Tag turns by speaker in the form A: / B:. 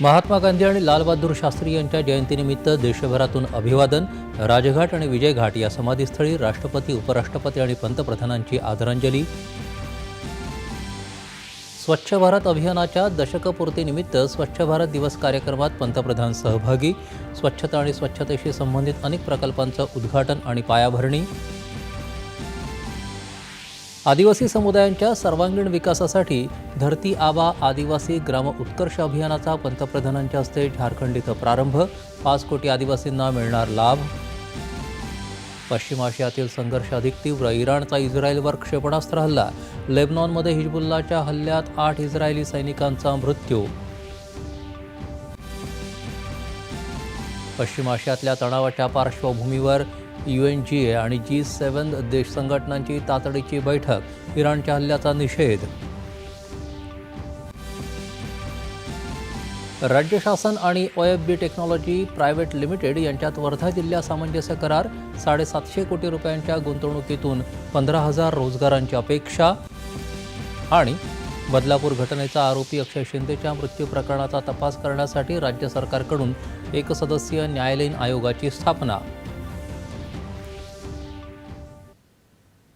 A: महात्मा गांधी आणि लालबहादूर शास्त्री यांच्या जयंतीनिमित्त देशभरातून अभिवादन राजघाट आणि विजयघाट या समाधीस्थळी राष्ट्रपती उपराष्ट्रपती आणि पंतप्रधानांची आदरांजली. स्वच्छ भारत अभियानाच्या दशकपूर्तीनिमित्त स्वच्छ भारत दिवस कार्यक्रमात पंतप्रधान सहभागी. स्वच्छता आणि स्वच्छतेशी संबंधित अनेक प्रकल्पांचं उद्घाटन आणि पायाभरणी. आदिवासी समुदायांच्या सर्वांगीण विकासासाठी धरती आबा आदिवासी ग्राम उत्कर्ष अभियानाचा पंतप्रधानांच्या हस्ते झारखंड इथं प्रारंभ. पाच कोटी आदिवासींना मिळणार लाभ. पश्चिम आशियातील संघर्ष अधिक तीव्र. इराणचा इस्रायलवर क्षेपणास्त्र हल्ला. लेबनॉनमध्ये हिजबुल्लाच्या हल्ल्यात आठ इस्रायली सैनिकांचा मृत्यू. पश्चिम आशियातल्या तणावाच्या पार्श्वभूमीवर यू एन जी ए आणि जी सेवन देश संघटनांची तातडीची बैठक इराणच्या हल्ल्याचा निषेध. राज्य शासन आणि O F B technology private limited यांच्यात वर्धा जिल्हा सामंजस्य करार साडेसातशे कोटी रुपयांच्या गुंतवणुकीतून पंधरा हजार रोजगारांची अपेक्षा आणि बदलापूर घटनेचा आरोपी अक्षय शिंदेच्या मृत्यू प्रकरणाचा तपास करण्यासाठी राज्य सरकारकडून एकसदस्यीय न्यायालयीन आयोगाची स्थापना.